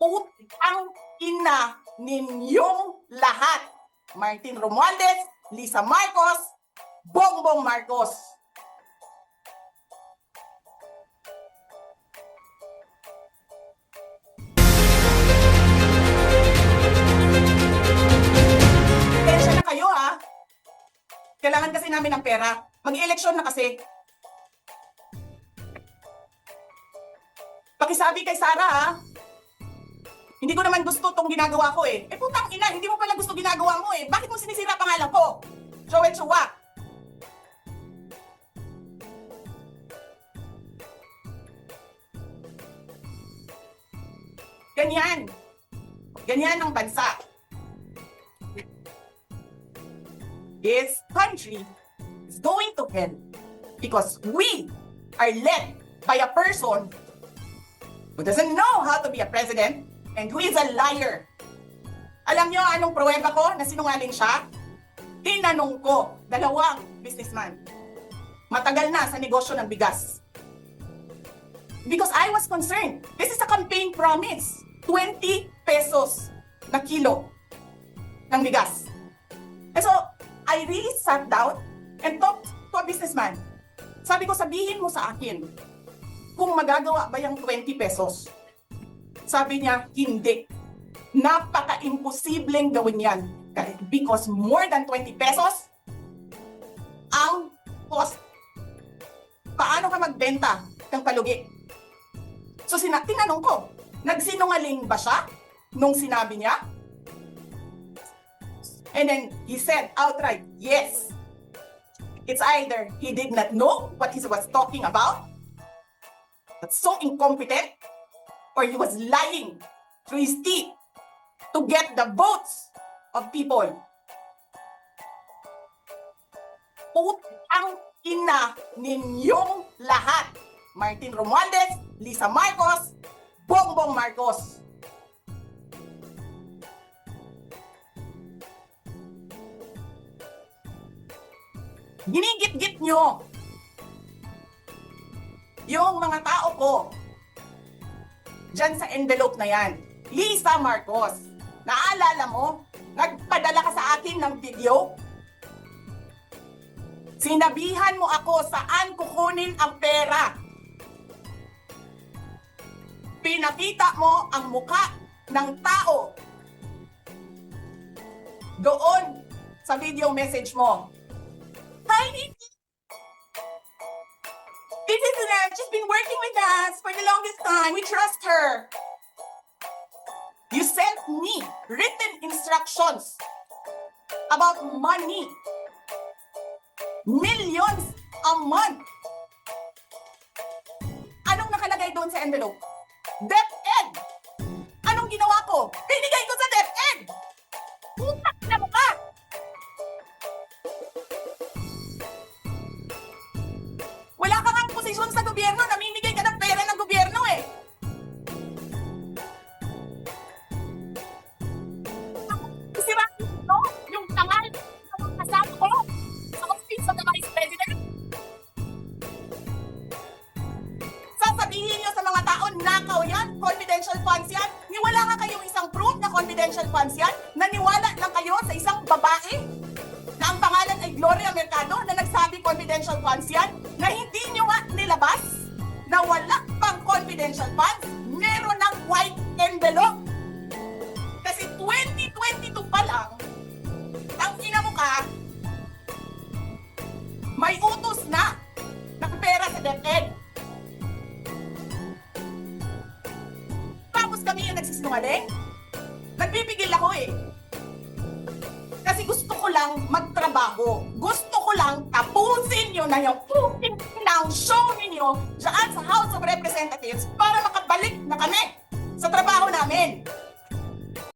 Putang ina ninyong lahat. Martin Romualdez, Lisa Marcos, Bongbong Marcos. Pasensya na kayo ha. Kailangan kasi namin ng pera. Mag-eleksyon na kasi. Pakisabi kay Sara ha. Hindi ko naman gusto tong ginagawa ko eh. Eh putang ina, hindi mo pala gusto ginagawa mo eh. Bakit mo sinisira pangalan ko? Joel Chua. Ganyan. Ganyan ang bansa. This country is going to hell because we are led by a person who doesn't know how to be a president and who is a liar. Alam niyo anong pruweba ko na sinungaling siya? Tinanong ko, dalawang businessman. Matagal na sa negosyo ng bigas. Because I was concerned. This is a campaign promise. 20 pesos na kilo ng bigas. And so, I really sat down and talked to a businessman. Sabi ko, sabihin mo sa akin kung magagawa ba yung 20 pesos. Sabi niya, hindi. Napaka-imposibleng gawin yan. Because more than 20 pesos ang cost. Paano ka magbenta ng palugi? So, sina tinanong ko, nagsinungaling ba siya nung sinabi niya? And then he said outright, yes. It's either he did not know what he was talking about, that's so incompetent, or he was lying through his teeth to get the votes of people. Putang ina ninyong lahat. Martin Romualdez, Lisa Marcos, Bongbong Marcos. Ginigit-git nyo yung mga tao ko dyan sa envelope na yan. Lisa Marcos, naalala mo? Nagpadala ka sa akin ng video? Sinabihan mo ako saan kukunin ang pera. Pinakita mo ang muka ng tao. Doon sa video message mo. Nikki! This is Lynette. She's been working with us for the longest time. We trust her. You sent me written instructions about money. Millions a month. Anong nakalagay doon sa envelope? DepEd! Anong ginawa ko? Binigay posisyon sa gobyerno, namimigay ka ng pera ng gobyerno eh. Sira no? Yung tangal ng kasama ko sa office of the Vice President. Sasabihin niyo sa mga tao, nakaw yan, confidential funds yan. Niwala nga kayong isang proof na confidential funds yan. Naniwala lang kayo sa isang babae na ang pangalan ay Gloria Mercado na nagsabi confidential funds yan na hindi nyo nga nilabas na wala pang confidential funds, meron ng white envelope. Kasi 2022 pa lang, ang ina mo ka, may utos na ng pera sa DepEd. Tapos kami yung nagsisinungaling? Nagpipigil ako eh. Kasi gusto ko lang magtrabaho. Gusto ko lang tapusin nyo na yung puting ng show ninyo dyan sa House of Representatives para makabalik na kami sa trabaho namin.